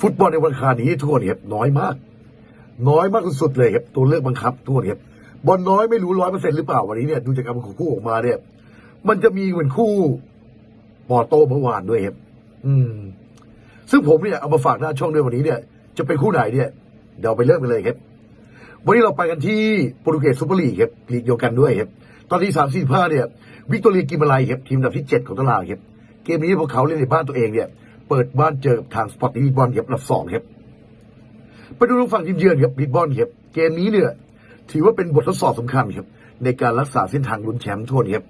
ฟุตบอลในวันคารนี้ทุกคนครับน้อยมาก น้อยมากสุดเลยครับตัวเลือกบังคับทุกคนครับบอลน้อยไม่รู้ร้อยเปอร์เซ็นต์หรือเปล่าวันนี้เนี่ยดูจากการของคู่ออกมาเนี่ย มันจะมีเหมือนคู่ปอโต้เมื่อวานด้วยครับอืม ซึ่งผมเนี่ยเอามาฝากหน้าช่องด้วยวันนี้เนี่ย จะเป็นคู่ไหนเนี่ยเดี๋ยวไปเริ่มกันเลยครับวันนี้เราไปกันที่โปรตุเกสซูเปอร์ลีกครับลีกเดียวกันด้วยครับตอนที่สามสี่ห้าเนี่ยวิกตอเรียกิมาไลครับทีมอันดับที่เจ็ดของตารางครับเกมนี้พวกเขาเล่นในบ้านตัวเองเนี่ย เปิดบ้านเจอกับทางสปอร์ติ้งลิสบอนครับอับสองครับไปดูทางฝั่งทีมเยือนครับลิสบอนครับเกมนี้เนี่ยถือว่าเป็นบททดสอบสำคัญครับในการรักษาเส้นทางลุ้นแชมป์ทั่วครับ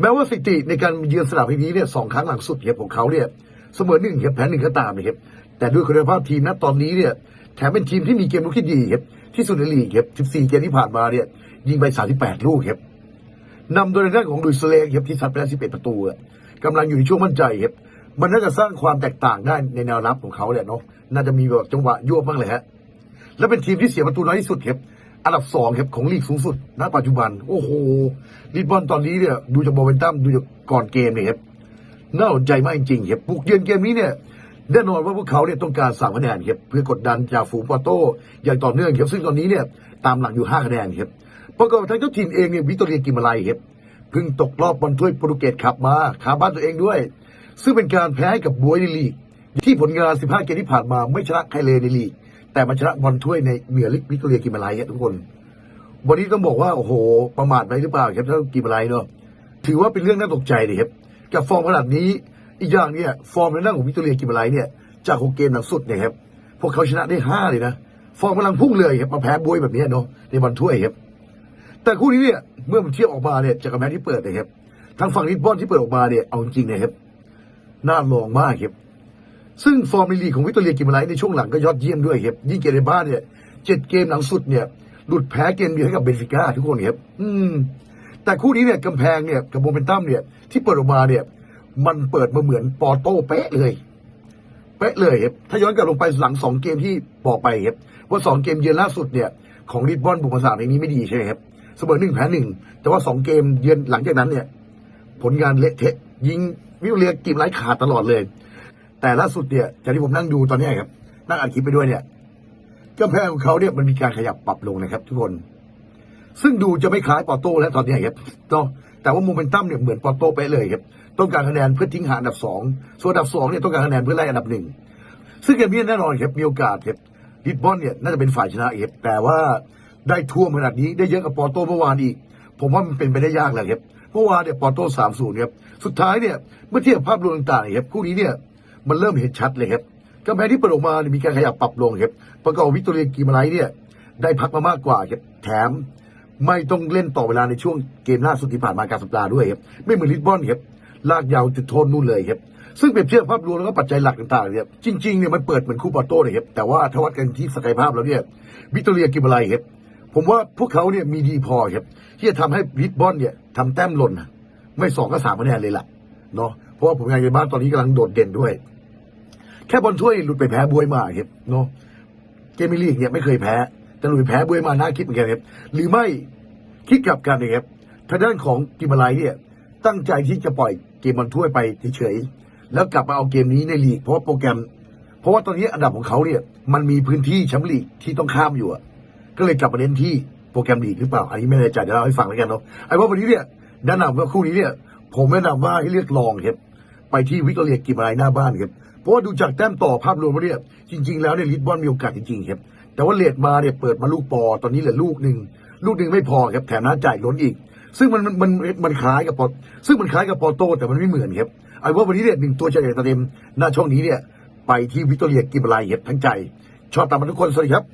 แม้ว่าสถิติในการเยือนสนามแห่งนี้เนี่ยสองครั้งหลังสุดครับของเขาเนี่ยเสมอหนึ่งครับแพ้หนึ่งก็ตามนะครับแต่ด้วยคุณภาพทีมณตอนนี้เนี่ยแถมเป็นทีมที่มีเกมลุกที่ดีครับที่สุดในลีกครับ14 เกมที่ผ่านมาเนี่ยยิงไป 38 ลูกครับนำโดยในด้านของดุยสเลกครับที่ซัดไปแล้11 ประตูกำลังอยู่ในช่วงมั่นใจครับ มันน่าจะสร้างความแตกต่างได้ในแนวรับของเขาแหละเนาะน่าจะมีแบบจังหวะยั่วบ้างเลยฮะและเป็นทีมที่เสียประตูน้อยที่สุดครับอันดับสองครับของลีกสูงสุดณปัจจุบัน โอ้โหลิสบอนตอนนี้เนี่ยดูจากโมเมนตัมดูจากก่อนเกมเนี่ยครับน่าสนใจมากจริงๆครับบุกเยือนเกมนี้เนี่ยแน่นอนว่าพวกเขาเนี่ยต้องการสามคะแนนครับเพื่อกดดันจากฝูงปอโต้อย่างต่อเนื่องครับซึ่งตอนนี้เนี่ยตามหลังอยู่ห้าคะแนนครับประกอบกับทางเจ้าถิ่นเองเนี่ยวิกตอเรียกิมาไลครับเพิ่งตกรอบบอลถ้วยโปรตุเกสขับมาขาบ้านตัวเองด้วย ซึ่งเป็นการแพ้ให้กับบวยในลีก ที่ผลงาน 15 เกมที่ผ่านมาไม่ชนะใครเลยในลีก แต่มันชนะบอลถ้วยในเหนือลิกวิกตอเรียกิมาไลทุกคน วันนี้ต้องบอกว่าโอ้โห ประมาทไปหรือเปล่าครับถ้ากิมาไลเนาะถือว่าเป็นเรื่องน่าตกใจเลยครับกับฟอร์มขนาดนี้อีกอย่างเนี่ยฟอร์มในด้านของวิกตอเรียกิมาไลเนี่ยจากหกเกมหลังสุดเนี่ยครับพวกเขาชนะได้ห้าเลยนะฟอร์มกำลังพุ่งเลยครับมาแพ้บวยแบบนี้เนาะในบอลถ้วยครับแต่คู่นี้เนี่ยเมื่อมันเทียบออกมาเนี่ยจากกับแมตช์ที่เปิดนะครับทางฝั่งลิสบอนที่เปิดออกมาเนี่ยเอาจริงๆนะครับ น่าลองมากครับซึ่งฟอร์มในลีกของวิกตอเรียกิมไลในช่วงหลังก็ยอดเยี่ยมด้วยครับยิ่งเกมในบ้านเนี่ยเจ็ดเกมหลังสุดเนี่ยหลุดแพ้เกมเดียวให้กับเบนฟิก้าทุกคนครับอืม แต่คู่นี้เนี่ยกำแพงเนี่ยกับโมเมนตัมเนี่ย ที่เปิดออกมาเนี่ย มันเปิดมาเหมือนปอโต้เป๊ะเลย เป๊ะเลยครับถ้าย้อนกลับลงไปหลังสองเกมที่บอกไปครับว่าสองเกมเยือนล่าสุดเนี่ยของลิสบอนบุกมาสามในนี้ไม่ดีใช่ไหมครับเสมอหนึ่งแพ้หนึ่งแต่ว่าสองเกมเยือนหลังจากนั้นเนี่ย ผลงานเละเทะ ยิงวิวเลียกิมไร้ขาดตลอดเลย แต่ล่าสุดเนี่ยจากที่ผมนั่งดูตอนนี้ครับ นั่งอัดคลิปไปด้วยเนี่ยกำแพงของเขาเนี่ยมันมีการขยับปรับลงนะครับ ทุกคน ซึ่งดูจะไม่คล้ายปอโต้แล้วตอนนี้ครับเนาะแต่ว่าโมเมนตัมเนี่ยเหมือนปอโต้ไปเลยครับต้องการคะแนนเพื่อทิ้งห่างอันดับสองส่วนอันดับสองเนี่ยต้องการคะแนนเพื่อไล่อันดับหนึ่งซึ่งเกมนี้แน่นอนครับมีโอกาสครับลิสบอนเนี่ยน่าจะเป็นฝ่ายชนะครับแต่ว่าได้ท่วมขนาดนี้ได้เยอะกับปอโต้เมื่อวานอีก ผมว่ามันเป็นไปได้ยากแหละครับ เมื่อวานเนี่ยปอโต้สามศูนย์ครับสุดท้ายเนี่ยเมื่อเทียบภาพรวมต่างๆครับคู่นี้เนี่ยมันเริ่มเห็นชัดเลยครับกำแพงที่เปิดออกมาเนี่ยมีการขยับปรับลงครับประกอบวิกตอเรียกีมาไลเนี่ยได้พักมามากกว่าครับแถมไม่ต้องเล่นต่อเวลาในช่วงเกมล่าสุดที่ผ่านมากลารสัปดาห์ด้วยครับไม่เหมือนลิสบอนครับลากยาวจุดโทษนู่นเลยครับซึ่งเปรียบเทียบภาพรวมแล้วก็ปัจจัยหลักต่างๆเนี่ยจริงๆเนี่ยมันเปิดเหมือนคู่ปอโต้เลยครับแต่ว่าถ้าวัดกันที่ศักยภาพแล้วเนี่ยวิกตอเรียกิมาไลครับผมว่าพวกเขาเนี่ยมีดีพอครับที่จะทำให้ลิสบอนเนี่ย ทำแต้มหล่นไม่สองก็สามคะแนนเลยล่ะเนาะเพราะว่าผลงานในบ้านตอนนี้กำลังโดดเด่นด้วย แค่บอลถ้วยหลุดไปแพ้บวยมาครับเนาะเกมมิลีกเนี่ยไม่เคยแพ้ แต่หลุดแพ้บวยมาน่าคิดเหมือนกันครับหรือไม่คิดกลับกันนะครับทางด้านของกิมมาไลเนี่ย ตั้งใจที่จะปล่อยเกมบอลถ้วยไปเฉยๆแล้วกลับมาเอาเกมนี้ในลีกเพราะว่าโปรแกรม เพราะว่าตอนนี้อันดับของเขาเนี่ย มันมีพื้นที่แชมป์ลีกที่ต้องข้ามอยู่ก็เลยกลับมาเน้นที่ ปรแกรมลีกหรือเปล่า อันนี้ไม่แน่ใจเดี๋ยวเราให้ฟังแล้วกันเนาะไอ้ว่าวันนี้เนี่ยแนะนำว่าคู่นี้เนี่ย ผมแนะนำว่าให้เลือกลองครับไปที่วิกตอเรียกิมอะไรหน้าบ้านครับเพราะว่าดูจากแต้มต่อภาพรวมแล้วเนี่ยจริง ๆ แล้วเนี่ยลิสบอนมีโอกาสจริงๆครับแต่ว่าเลดมาเนี่ยเปิดมาลูกปอตอนนี้เหลือลูกหนึ่งลูกหนึ่งไม่พอครับแถมน้าจ่ายล้นอีก ซึ่งมันมันมันมันคล้ายกับปอซึ่งมันคล้ายกับปอโต้แต่มันไม่เหมือนครับไอ้ว่าวันนี้เนี่ยหนึ่งตัวใจใหญ่ตัวเต็มหน้าช่องนี้เนี่ยไปที่วิกตอเรียกิมไรครับทั้งใจชอบตามมาทุกคนสวัสดีครับ